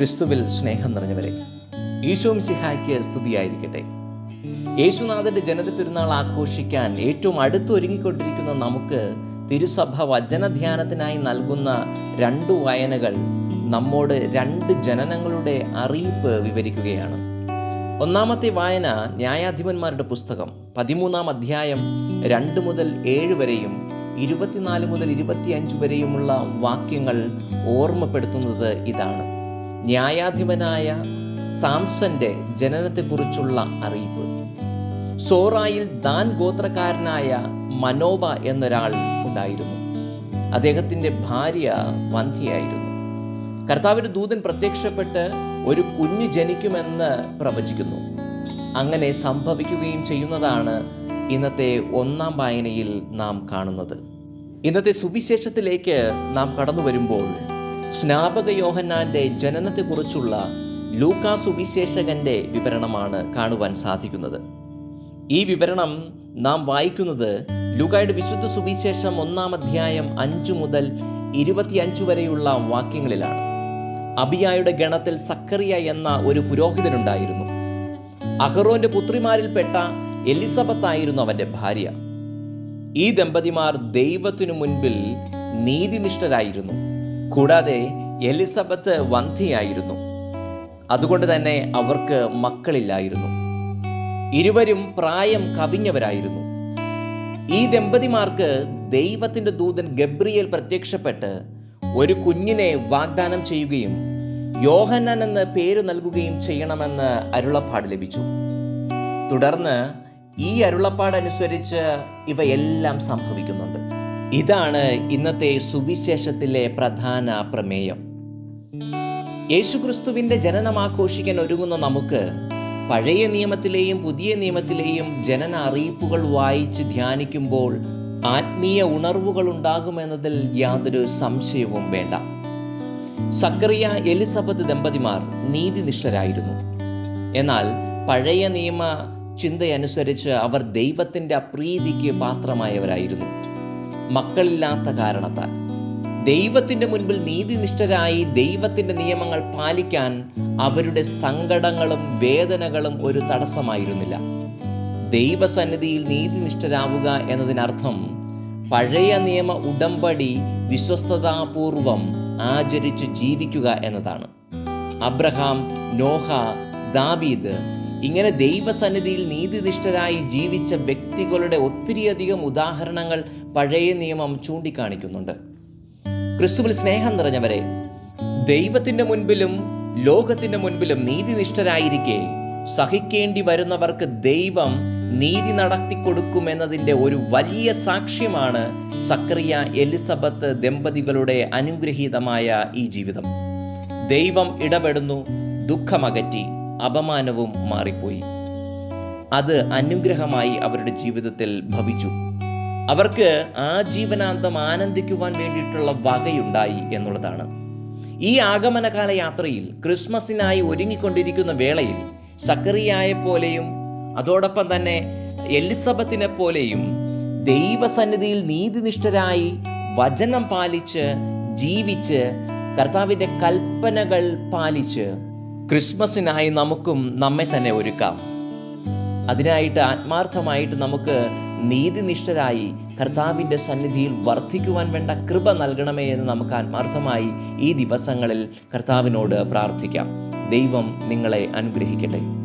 ക്രിസ്തുവിൽ സ്നേഹം നിറഞ്ഞവരെ ഈശോ മിശിഹായ്ക്ക് സ്തുതിയായിരിക്കട്ടെ. യേശുനാഥന്റെ ജനന തിരുനാൾ ആഘോഷിക്കാൻ ഏറ്റവും അടുത്തൊരുങ്ങിക്കൊണ്ടിരിക്കുന്ന നമുക്ക് തിരുസഭ വചനധ്യാനത്തിനായി നൽകുന്ന രണ്ട് വായനകൾ നമ്മോട് രണ്ട് ജനനങ്ങളുടെ അറിയിപ്പ് വിവരിക്കുകയാണ്. ഒന്നാമത്തെ വായന ന്യായാധിപന്മാരുടെ പുസ്തകം പതിമൂന്നാം അധ്യായം രണ്ട് മുതൽ ഏഴ് വരെയും ഇരുപത്തിനാല് മുതൽ ഇരുപത്തിയഞ്ച് വരെയുമുള്ള വാക്യങ്ങൾ ഓർമ്മപ്പെടുത്തുന്നത് ഇതാണ്. ന്യായാധിപനായ സാംസന്റെ ജനനത്തെക്കുറിച്ചുള്ള അറിയിപ്പ്. സോറായിൽ ദാൻ ഗോത്രക്കാരനായ മനോവ എന്നൊരാൾ ഉണ്ടായിരുന്നു. അദ്ദേഹത്തിന്റെ ഭാര്യ വന്ധിയായിരുന്നു കർത്താവിന്റെ ദൂതൻ പ്രത്യക്ഷപ്പെട്ട് ഒരു കുഞ്ഞ് ജനിക്കുമെന്ന് പ്രവചിക്കുന്നു. അങ്ങനെ സംഭവിക്കുകയും ചെയ്യുന്നതാണ് ഇന്നത്തെ ഒന്നാം വായനയിൽ നാം കാണുന്നത്. ഇന്നത്തെ സുവിശേഷത്തിലേക്ക് നാം കടന്നു വരുമ്പോൾ സ്നാപക യോഹന്നാന്റെ ജനനത്തെക്കുറിച്ചുള്ള ലൂക്കാ സുവിശേഷകന്റെ വിവരണമാണ് കാണുവാൻ സാധിക്കുന്നത്. ഈ വിവരണം നാം വായിക്കുന്നത് ലൂക്കായുടെ വിശുദ്ധ സുവിശേഷം ഒന്നാം അധ്യായം അഞ്ചു മുതൽ ഇരുപത്തിയഞ്ച് വരെയുള്ള വാക്യങ്ങളിലാണ്. അബിയായുടെ ഗണത്തിൽ സക്കറിയ എന്ന ഒരു പുരോഹിതനുണ്ടായിരുന്നു. അഹറോന്റെ പുത്രിമാരിൽപ്പെട്ട എലിസബത്തായിരുന്നു അവന്റെ ഭാര്യ. ഈ ദമ്പതിമാർ ദൈവത്തിനു മുൻപിൽ നീതിനിഷ്ഠരായിരുന്നു. കൂടാതെ എലിസബത്ത് വന്ധിയായിരുന്നു അതുകൊണ്ട് തന്നെ അവർക്ക് മക്കളില്ലായിരുന്നു. ഇരുവരും പ്രായം കവിഞ്ഞവരായിരുന്നു. ഈ ദമ്പതിമാർക്ക് ദൈവത്തിന്റെ ദൂതൻ ഗബ്രിയേൽ പ്രത്യക്ഷപ്പെട്ട് ഒരു കുഞ്ഞിനെ വാഗ്ദാനം ചെയ്യുകയും യോഹന്നാൻ എന്ന് പേര് നൽകുകയും ചെയ്യണമെന്ന് അരുളപ്പാട് ലഭിച്ചു. തുടർന്ന് ഈ അരുളപ്പാടനുസരിച്ച് ഇവയെല്ലാം സംഭവിക്കുന്നുണ്ട് ഇതാണ് ഇന്നത്തെ സുവിശേഷത്തിലെ പ്രധാന പ്രമേയം. യേശുക്രിസ്തുവിന്റെ ജനനം ആഘോഷിക്കാൻ ഒരുങ്ങുന്ന നമുക്ക് പഴയ നിയമത്തിലെയും പുതിയ നിയമത്തിലെയും ജനന അറിയിപ്പുകൾ വായിച്ച് ധ്യാനിക്കുമ്പോൾ ആത്മീയ ഉണർവുകൾ ഉണ്ടാകുമെന്നതിൽ യാതൊരു സംശയവും വേണ്ട. സക്കറിയ എലിസബത്ത് ദമ്പതിമാർ നീതിനിഷ്ഠരായിരുന്നു. എന്നാൽ പഴയ നിയമ ചിന്തയനുസരിച്ച് അവർ ദൈവത്തിന്റെ അപ്രീതിക്ക് പാത്രമായവരായിരുന്നു. മക്കളില്ലാത്ത കാരണത്താൽ. ദൈവത്തിന്റെ മുൻപിൽ നീതിനിഷ്ഠരായി ദൈവത്തിന്റെ നിയമങ്ങൾ പാലിക്കാൻ അവരുടെ സങ്കടങ്ങളും വേദനകളും ഒരു തടസ്സമായിരുന്നില്ല. ദൈവസന്നിധിയിൽ നീതിനിഷ്ഠരാവുക എന്നതിനർത്ഥം പഴയ നിയമ ഉടമ്പടി വിശ്വസ്തതാപൂർവം ആചരിച്ച് ജീവിക്കുക എന്നതാണ്. അബ്രഹാം നോഹ ദാവീദ് ഇങ്ങനെ ദൈവസന്നിധിയിൽ നീതിനിഷ്ഠരായി ജീവിച്ച വ്യക്തികളുടെ ഒത്തിരിയധികം ഉദാഹരണങ്ങൾ പഴയ നിയമം ചൂണ്ടിക്കാണിക്കുന്നുണ്ട്. ക്രിസ്തുവിൽ സ്നേഹം നിറഞ്ഞവരെ ദൈവത്തിന്റെ മുൻപിലും ലോകത്തിന്റെ മുൻപിലും നീതിനിഷ്ഠരായിരിക്കെ സഹിക്കേണ്ടി വരുന്നവർക്ക് ദൈവം നീതി നടത്തി നടത്തിക്കൊടുക്കുമെന്നതിന്റെ ഒരു വലിയ സാക്ഷ്യമാണ് സക്രിയ എലിസബത്ത് ദമ്പതികളുടെ അനുഗ്രഹീതമായ ഈ ജീവിതം. ദൈവം ഇടപെടുന്നു ദുഃഖമകറ്റി. അപമാനവും മാറിപ്പോയി. അത് അനുഗ്രഹമായി അവരുടെ ജീവിതത്തിൽ ഭവിച്ചു. അവർക്ക് ആ ജീവനാന്തം ആനന്ദിക്കുവാൻ വേണ്ടിയിട്ടുള്ള വകയുണ്ടായി എന്നുള്ളതാണ്. ഈ ആഗമനകാല യാത്രയിൽ ക്രിസ്മസിനായി ഒരുങ്ങിക്കൊണ്ടിരിക്കുന്ന വേളയിൽ സക്കറിയായെ പോലെയും അതോടൊപ്പം തന്നെ എലിസബത്തിനെ പോലെയും ദൈവസന്നിധിയിൽ നീതിനിഷ്ഠരായി വചനം പാലിച്ച് ജീവിച്ച് കർത്താവിന്റെ കൽപ്പനകൾ പാലിച്ച് ക്രിസ്മസിനായി നമുക്കും നമ്മെ തന്നെ ഒരുക്കാം. അതിനായിട്ട് ആത്മാർത്ഥമായിട്ട് നമുക്ക് നീതിനിഷ്ഠരായി കർത്താവിന്റെ സന്നിധിയിൽ വർദ്ധിക്കുവാൻ വേണ്ട കൃപ നൽകണമേ എന്ന് നമുക്ക് ആത്മാർത്ഥമായി ഈ ദിവസങ്ങളിൽ കർത്താവിനോട് പ്രാർത്ഥിക്കാം. ദൈവം നിങ്ങളെ അനുഗ്രഹിക്കട്ടെ.